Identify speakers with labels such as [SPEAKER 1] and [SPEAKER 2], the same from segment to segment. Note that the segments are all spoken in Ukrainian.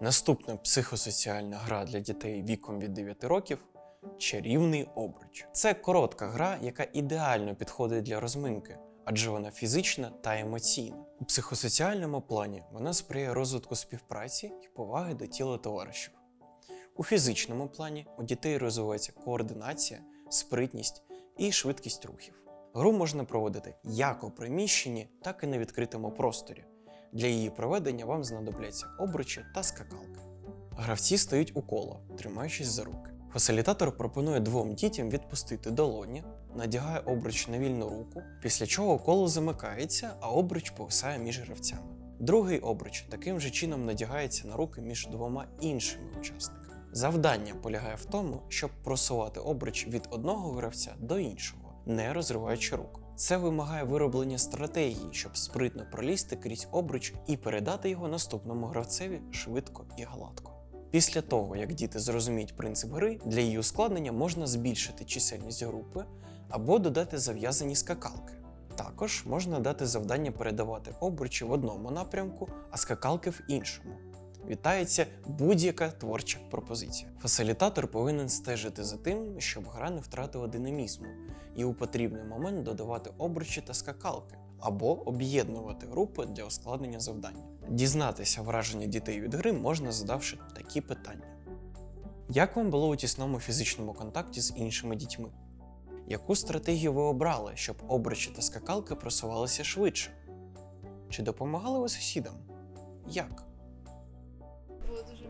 [SPEAKER 1] Наступна психосоціальна гра для дітей віком від 9 років чарівний обруч. Це коротка гра, яка ідеально підходить для розминки, адже вона фізична та емоційна. У психосоціальному плані вона сприяє розвитку співпраці і поваги до тіла товаришів. У фізичному плані у дітей розвивається координація, спритність і швидкість рухів. Гру можна проводити як у приміщенні, так і на відкритому просторі. Для її проведення вам знадобляться обручі та скакалки. Гравці стоять у коло, тримаючись за руки. Фасилітатор пропонує двом дітям відпустити долоні, надягає обруч на вільну руку, після чого коло замикається, а обруч повисає між гравцями. Другий обруч таким же чином надягається на руки між двома іншими учасниками. Завдання полягає в тому, щоб просувати обруч від одного гравця до іншого, не розриваючи рук. Це вимагає вироблення стратегії, щоб спритно пролізти крізь обруч і передати його наступному гравцеві швидко і гладко. Після того, як діти зрозуміють принцип гри, для її ускладнення можна збільшити чисельність групи або додати зав'язані скакалки. Також можна дати завдання передавати обручі в одному напрямку, а скакалки в іншому. Вітається будь-яка творча пропозиція. Фасилітатор повинен стежити за тим, щоб гра не втратила динамізму, і у потрібний момент додавати обручі та скакалки або об'єднувати групи для ускладнення завдання. Дізнатися враження дітей від гри можна задавши такі питання: Як вам було у тісному фізичному контакті з іншими дітьми? Яку стратегію ви обрали, щоб обручі та скакалки просувалися швидше? Чи допомагали ви сусідам? Як?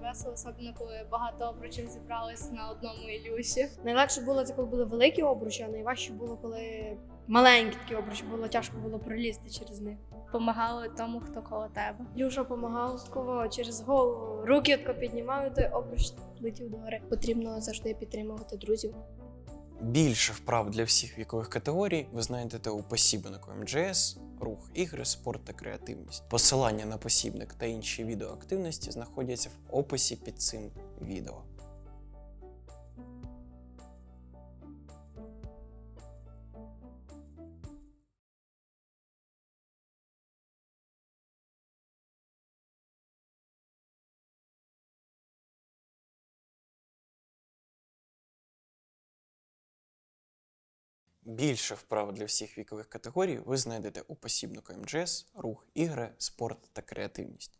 [SPEAKER 2] Весело, особливо коли багато обручів зібрались на одному ілюші.
[SPEAKER 3] Найлегше було це, коли були великі обручі, а найважче було, коли маленькі такі обручі, було тяжко було пролізти через них.
[SPEAKER 2] Помагали тому, хто коло тебе.
[SPEAKER 3] Люша допомагав такого через голову, руки тако піднімав, і той обруч летів догори.
[SPEAKER 4] Потрібно завжди підтримувати друзів.
[SPEAKER 1] Більше вправ для всіх вікових категорій ви знайдете у посібнику МДС, рух, ігри, спорт та креативність. Посилання на посібник та інші відеоактивності знаходяться в описі під цим відео. Більше вправ для всіх вікових категорій ви знайдете у посібнику МДС, рух, ігри, спорт та креативність.